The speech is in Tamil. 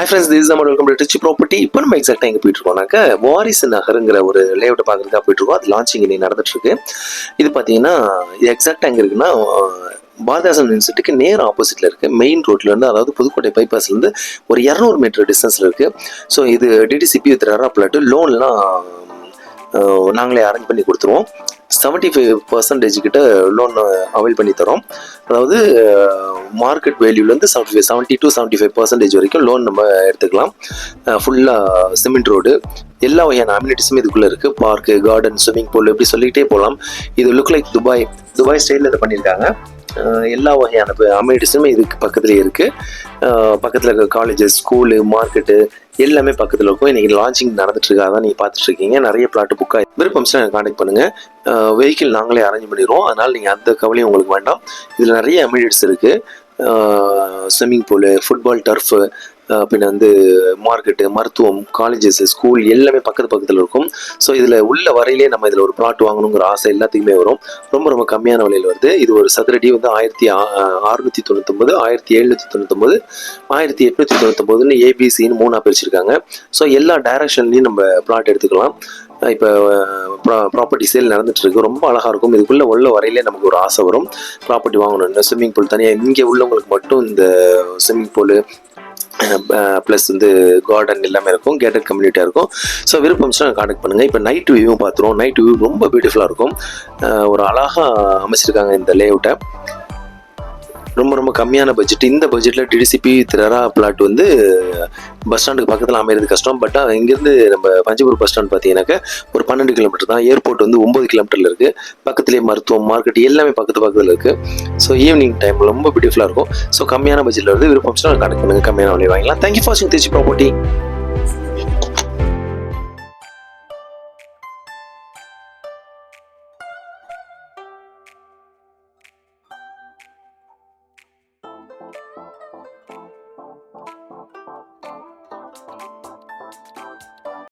ஹை ஃப்ரெண்ட்ஸ் திஸ் நம்ம வெல்கம் டு ரிச் ப்ராப்பர்ட்டி இப்போ நம்ம எக்ஸாக்டாக எங்கே போயிட்டு இருக்கோம்னாக்க வாரிசு நகருங்கிற ஒரு லேஅவுட் பார்க்குறதுக்காக போயிட்டு இருக்கோம் அது லான்ச்சிங் இன்னைக்கு நடந்துட்டு இருக்கு இது பார்த்தீங்கன்னா இது எக்ஸாக்டாக எங்கே இருக்குன்னா பாரதாசன் பாரதிதாசன் யூனிவர்சிட்டிக்கு நேர் ஆப்போசிட்டில் இருக்குது மெயின் ரோட்லேருந்து அதாவது புதுக்கோட்டை பைபாஸ்லேருந்து ஒரு இரநூறு மீட்டர் டிஸ்டன்ஸில் இருக்குது ஸோ இது டிடிசிபி வித் ரெரா பிளாட்டு லோன்லாம் நாங்களே அரேஞ்ச் பண்ணி கொடுத்துருவோம். செவன்ட்டி ஃபைவ் பர்சன்டேஜ் கிட்ட லோன் அவைல் பண்ணி தரோம். அதாவது market வேல்யூலேருந்து seventy five seventy to seventy five percentage வரைக்கும் லோன் நம்ம எடுத்துக்கலாம். ஃபுல்லாக சிமெண்ட் ரோடு எல்லா வகையான அம்யூனிட்டிஸும் இதுக்குள்ளே இருக்குது பார்க்கு கார்டன் ஸ்விம்மிங் பூல் இப்படி சொல்லிக்கிட்டே போகலாம். இது லுக் லைக் துபாய். துபாய் ஸ்டைலில் இதை பண்ணியிருக்காங்க. எல்லா வகையான அம்யூனிட்டிஸுமே இதுக்கு பக்கத்துலேயே இருக்குது பக்கத்தில் இருக்க காலேஜஸ் ஸ்கூலு மார்க்கெட்டு எல்லாமே பக்கத்தில் இருக்கும். இன்றைக்கி லான்ச்சிங் நடந்துட்டு இருக்கா தான் நீங்கள் பார்த்துட்ருக்கீங்க நிறைய பிளாட் புக்காக விருப்பம்ஸ்லாம் எனக்கு காண்டாக்ட் பண்ணுங்கள் வெஹிக்கிள் நாங்களே அரேஞ்ச் பண்ணிடுவோம். அதனால் நீங்கள் அந்த கவலையும் உங்களுக்கு வேண்டாம். இதில் நிறைய அம்யூனிட்டிஸ் இருக்குது ஸ்விம்மிங் பூலு ஃபுட்பால் டர்ஃபு பின்ன வந்து மார்க்கெட்டு மருத்துவம் காலேஜஸ் ஸ்கூல் எல்லாமே பக்கத்து பக்கத்தில் இருக்கும். ஸோ இதில் உள்ள வரையிலே நம்ம இதில் ஒரு பிளாட் வாங்கணுங்கிற ஆசை எல்லாத்துக்குமே வரும். ரொம்ப ரொம்ப கம்மியான விலையில் வருது. இது ஒரு சதுரடி வந்து ஆயிரத்தி அறுநூத்தி தொண்ணூத்தொம்பது ஆயிரத்தி எழுநூற்றி தொண்ணூத்தொம்பது ஆயிரத்தி எட்நூற்றி தொண்ணூத்தொம்பதுன்னு ஏபிசின்னு மூணாக பிரிச்சிருக்காங்க ஸோ எல்லா டைரக்ஷன்லையும் நம்ம பிளாட் எடுத்துக்கலாம். இப்போ ப்ராப்பர்ட்டி சேல் நடந்துட்டு இருக்கு. ரொம்ப அழகாக இருக்கும். இதுக்குள்ளே உள்ள வரையிலே நமக்கு ஒரு ஆசை வரும். ப்ராப்பர்ட்டி வாங்கணும்னு ஸ்விம்மிங் பூல் தனியாக இங்கே உள்ளவங்களுக்கு மட்டும் இந்த ஸ்விம்மிங் பூலு ப்ளஸ் வந்து கார்டன் எல்லாமே இருக்கும் கேட்டட் கம்யூனிட்டியாக இருக்கும். ஸோ விருப்பம்ஸ்லாம் கான்டாக்ட் பண்ணுங்கள் இப்போ நைட் வியூவும் பார்த்துருவோம். நைட் வியூ ரொம்ப பியூட்டிஃபுல்லாக இருக்கும். ஒரு அழகாக அமைச்சிருக்காங்க இந்த லேஅவுட்டை ரொம்ப ரொம்ப கம்மியான பட்ஜெட் இந்த பட்ஜெட்டில் டிடிசிபி திரரா பிளாட் வந்து பஸ் ஸ்டாண்டுக்கு பக்கத்தில் அமையிறது கஷ்டம். பட் இங்கேருந்து நம்ம பஞ்சபூர் பஸ் ஸ்டாண்ட் பார்த்தீங்கன்னாக்க ஒரு பன்னெண்டு கிலோமீட்டர் தான். ஏர்போர்ட் வந்து ஒம்பது கிலோமீட்டரில் இருக்குது பக்கத்துலேயே மருத்துவம் மார்க்கெட் எல்லாமே பக்கத்து பக்கத்தில் இருக்குது ஸோ ஈவினிங் டைம் ரொம்ப பியூட்டிஃபுல்லாக இருக்கும். ஸோ கம்மியான பட்ஜெட்டில் வந்து விருப்பம் கனெக்ட் பண்ணுங்கள் கம்மியான வழி வாங்கலாம் தேங்க்யூ ஃபார் வாட்சிங் திருச்சி ப்ராப்பர்ட்டி